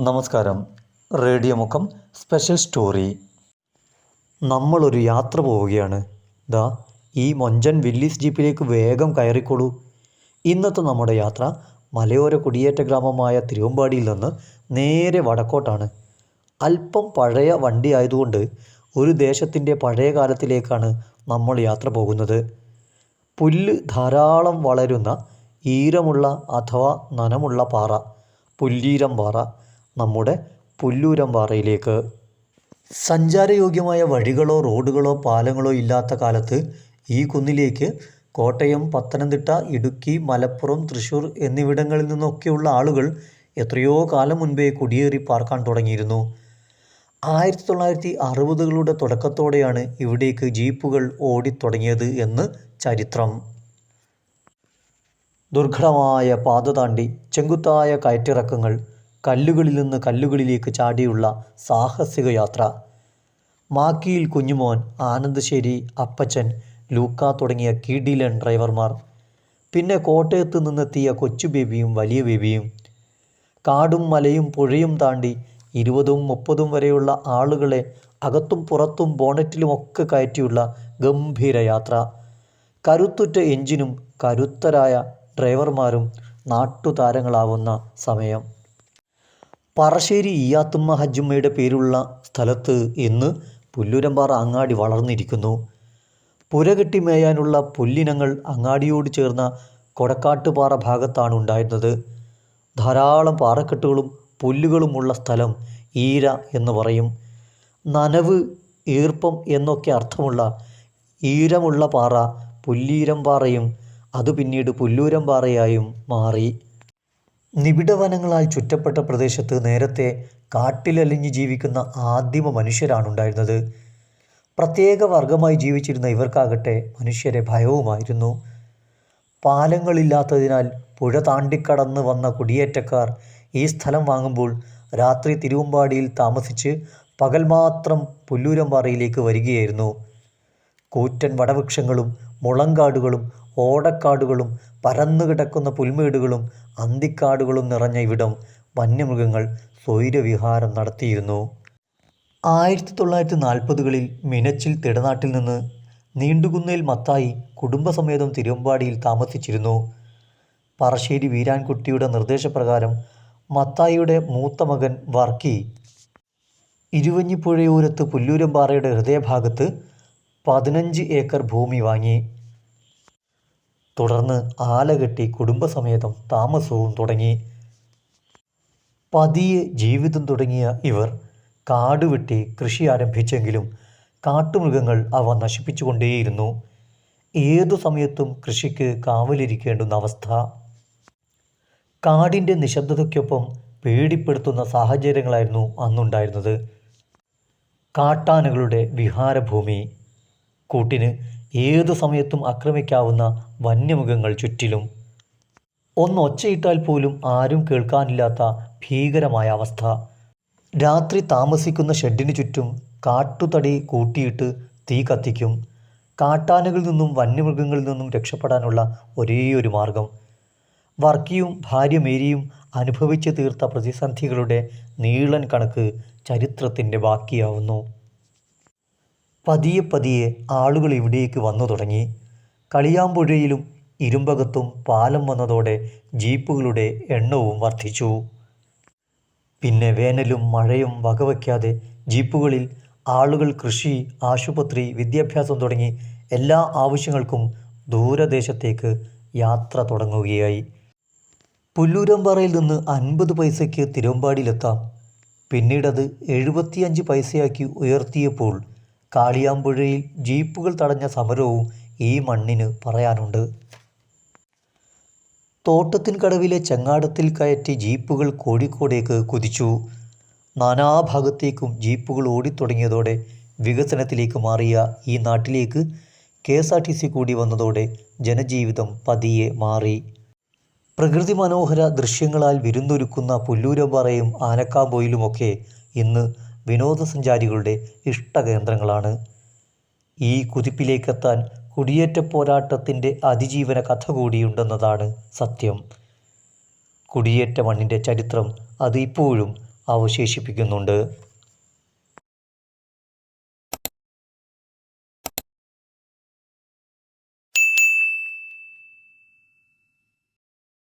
നമസ്കാരം. റേഡിയോ മുഖം special story. നമ്മളൊരു യാത്ര പോവുകയാണ്. ദാ ഈ മൊഞ്ചൻ വില്ലീസ് ജീപ്പിലേക്ക് വേഗം കയറിക്കോളൂ. ഇന്നത്തെ നമ്മുടെ യാത്ര മലയോര കുടിയേറ്റ ഗ്രാമമായ തിരുവമ്പാടിയിൽ നിന്ന് നേരെ വടക്കോട്ടാണ്. അല്പം പഴയ വണ്ടി ആയതുകൊണ്ട് ഒരു ദേശത്തിന്റെ പഴയ കാലത്തിലേക്കാണ് നമ്മൾ യാത്ര പോകുന്നത്. പുല്ല് ധാരാളം വളരുന്ന ഈരമുള്ള അഥവാ നനമുള്ള പാറ പുല്ലീരം പാറ നമ്മുടെ പുല്ലൂരം പാറയിലേക്ക്. സഞ്ചാരയോഗ്യമായ വഴികളോ റോഡുകളോ പാലങ്ങളോ ഇല്ലാത്ത കാലത്ത് ഈ കുന്നിലേക്ക് കോട്ടയം പത്തനംതിട്ട ഇടുക്കി മലപ്പുറം തൃശ്ശൂർ എന്നിവിടങ്ങളിൽ നിന്നൊക്കെയുള്ള ആളുകൾ എത്രയോ കാലം മുൻപേ കുടിയേറി പാർക്കാൻ തുടങ്ങിയിരുന്നു. ആയിരത്തി തൊള്ളായിരത്തി അറുപതുകളുടെ തുടക്കത്തോടെയാണ് ഇവിടേക്ക് ജീപ്പുകൾ ഓടിത്തുടങ്ങിയത് എന്ന് ചരിത്രം. ദുർഘടമായ പാത താണ്ടി ചെങ്കുത്തായ കയറ്റിറക്കങ്ങൾ കല്ലുകളിൽ നിന്ന് കല്ലുകളിലേക്ക് ചാടിയുള്ള സാഹസിക യാത്ര. മാക്കിയിൽ കുഞ്ഞുമോൻ ആനന്ദശ്ശേരി അപ്പച്ചൻ ലൂക്ക തുടങ്ങിയ കീഡിലൻ ഡ്രൈവർമാർ. പിന്നെ കോട്ടയത്ത് നിന്നെത്തിയ കൊച്ചു ബേബിയും വലിയ ബേബിയും. കാടും മലയും പുഴയും താണ്ടി ഇരുപതും മുപ്പതും വരെയുള്ള ആളുകളെ അകത്തും പുറത്തും ബോണറ്റിലുമൊക്കെ കയറ്റിയുള്ള ഗംഭീര യാത്ര. കരുത്തുറ്റ എഞ്ചിനും കരുത്തരായ ഡ്രൈവർമാരും നാട്ടുതാരങ്ങളാവുന്ന സമയം. പറശ്ശേരി ഇയാത്തുമ്മ ഹജ്ജുമ്മയുടെ പേരുള്ള സ്ഥലത്ത് ഇന്ന് പുല്ലുരമ്പാറ അങ്ങാടി വളർന്നിരിക്കുന്നു. പുരകെട്ടി മേയാനുള്ള പുല്ലിനങ്ങൾ അങ്ങാടിയോട് ചേർന്ന കൊടക്കാട്ടുപാറ ഭാഗത്താണ് ഉണ്ടായിരുന്നത്. ധാരാളം പാറക്കെട്ടുകളും പുല്ലുകളുമുള്ള സ്ഥലം ഈര എന്ന് പറയും. നനവ് ഈർപ്പം എന്നൊക്കെ അർത്ഥമുള്ള ഈരമുള്ള പാറ പുല്ലീരം പാറയും അത് പിന്നീട് പുല്ലൂരം പാറയായും മാറി. നിബിഡവനങ്ങളാൽ ചുറ്റപ്പെട്ട പ്രദേശത്ത് നേരത്തെ കാട്ടിലലിഞ്ഞ് ജീവിക്കുന്ന ആദിമ മനുഷ്യരാണുണ്ടായിരുന്നത്. പ്രത്യേക വർഗമായി ജീവിച്ചിരുന്ന ഇവർക്കാകട്ടെ മനുഷ്യരെ ഭയവുമായിരുന്നു. പാലങ്ങളില്ലാത്തതിനാൽ പുഴ താണ്ടിക്കടന്ന് വന്ന കുടിയേറ്റക്കാർ ഈ സ്ഥലം വാങ്ങുമ്പോൾ രാത്രി തിരുവമ്പാടിയിൽ താമസിച്ച് പകൽ മാത്രം പുല്ലൂരമ്പാറയിലേക്ക് വരികയായിരുന്നു. കൂറ്റൻ വടവൃക്ഷങ്ങളും മുളങ്കാടുകളും ഓടക്കാടുകളും പരന്നുകിടക്കുന്ന പുൽമേടുകളും അന്തിക്കാടുകളും നിറഞ്ഞ ഇവിടം വന്യമൃഗങ്ങൾ സ്വൈരവിഹാരം നടത്തിയിരുന്നു. ആയിരത്തി തൊള്ളായിരത്തി നാൽപ്പതുകളിൽ മിനച്ചിൽ തിടനാട്ടിൽ നിന്ന് നീണ്ടുകുന്നേൽ മത്തായി കുടുംബസമേതം തിരുവമ്പാടിയിൽ താമസിച്ചിരുന്നു. പറശ്ശേരി വീരാൻകുട്ടിയുടെ നിർദ്ദേശപ്രകാരം മത്തായിയുടെ മൂത്ത മകൻ വർക്കി ഇരുവഞ്ഞിപ്പുഴയോരത്ത് പുല്ലൂരമ്പാറയുടെ ഹൃദയഭാഗത്ത് പതിനഞ്ച് ഏക്കർ ഭൂമി വാങ്ങി. തുടർന്ന് ആലകെട്ടി കുടുംബസമേതം താമസവും തുടങ്ങി. പതിയെ ജീവിതം തുടങ്ങിയ ഇവർ കാട് വെട്ടി കൃഷി ആരംഭിച്ചെങ്കിലും കാട്ടുമൃഗങ്ങൾ അവ നശിപ്പിച്ചുകൊണ്ടേയിരുന്നു. ഏതു സമയത്തും കൃഷിക്ക് കാവലിരിക്കേണ്ടുന്ന അവസ്ഥ. കാടിന്റെ നിശബ്ദതയ്ക്കൊപ്പം പേടിപ്പെടുത്തുന്ന സാഹചര്യങ്ങളായിരുന്നു അന്നുണ്ടായിരുന്നത്. കാട്ടാനകളുടെ വിഹാരഭൂമി. കൂട്ടിന് ഏതു സമയത്തും ആക്രമിക്കാവുന്ന വന്യമൃഗങ്ങൾ ചുറ്റിലും. ഒന്ന് ഒച്ചയിട്ടാൽ പോലും ആരും കേൾക്കാനില്ലാത്ത ഭീകരമായ അവസ്ഥ. രാത്രി താമസിക്കുന്ന ഷെഡിന് ചുറ്റും കാട്ടുതടി കൂട്ടിയിട്ട് തീ കത്തിക്കും. കാട്ടാനകളിൽ നിന്നും വന്യമൃഗങ്ങളിൽ നിന്നും രക്ഷപ്പെടാനുള്ള ഒരേയൊരു മാർഗം. വർക്കിയും ഭാര്യ മേരിയും അനുഭവിച്ചു തീർത്ത പ്രതിസന്ധികളുടെ നീളൻ കണക്ക് ചരിത്രത്തിന്റെ ബാക്കിയാവുന്നു. പതിയെ പതിയെ ആളുകൾ ഇവിടേക്ക് വന്നു തുടങ്ങി. കളിയാമ്പുഴയിലും ഇരുമ്പകത്തും പാലം വന്നതോടെ ജീപ്പുകളുടെ എണ്ണവും വർദ്ധിച്ചു. പിന്നെ വേനലും മഴയും വകവയ്ക്കാതെ ജീപ്പുകളിൽ ആളുകൾ കൃഷി ആശുപത്രി വിദ്യാഭ്യാസം തുടങ്ങി എല്ലാ ആവശ്യങ്ങൾക്കും ദൂരദേശത്തേക്ക് യാത്ര തുടങ്ങുകയായി. പുല്ലൂരമ്പാറയിൽ നിന്ന് അൻപത് പൈസയ്ക്ക് തിരുവമ്പാടിയിലെത്താം. പിന്നീടത് എഴുപത്തിയഞ്ച് പൈസയാക്കി ഉയർത്തിയപ്പോൾ കാളിയാമ്പുഴയിൽ ജീപ്പുകൾ തടഞ്ഞ സമരവും ഈ മണ്ണിന് പറയാനുണ്ട്. തോട്ടത്തിൻകടവിലെ ചെങ്ങാടത്തിൽ കയറ്റി ജീപ്പുകൾ കോഴിക്കോടേക്ക് കുതിച്ചു. നാനാഭാഗത്തേക്കും ജീപ്പുകൾ ഓടിത്തുടങ്ങിയതോടെ വികസനത്തിലേക്ക് മാറിയ ഈ നാട്ടിലേക്ക് K S R T C കൂടി വന്നതോടെ ജനജീവിതം പതിയെ മാറി. പ്രകൃതി മനോഹര ദൃശ്യങ്ങളാൽ വിരുന്നൊരുക്കുന്ന പുല്ലൂരമ്പാറയും ആനക്കാമ്പൊയിലുമൊക്കെ ഇന്ന് വിനോദസഞ്ചാരികളുടെ ഇഷ്ടകേന്ദ്രങ്ങളാണ്. ഈ കുതിപ്പിലേക്കെത്താൻ കുടിയേറ്റ പോരാട്ടത്തിന്റെ അതിജീവന കഥ കൂടിയുണ്ടെന്നതാണ് സത്യം. കുടിയേറ്റ മണ്ണിന്റെ ചരിത്രം അത് ഇപ്പോഴും അവശേഷിപ്പിക്കുന്നുണ്ട്.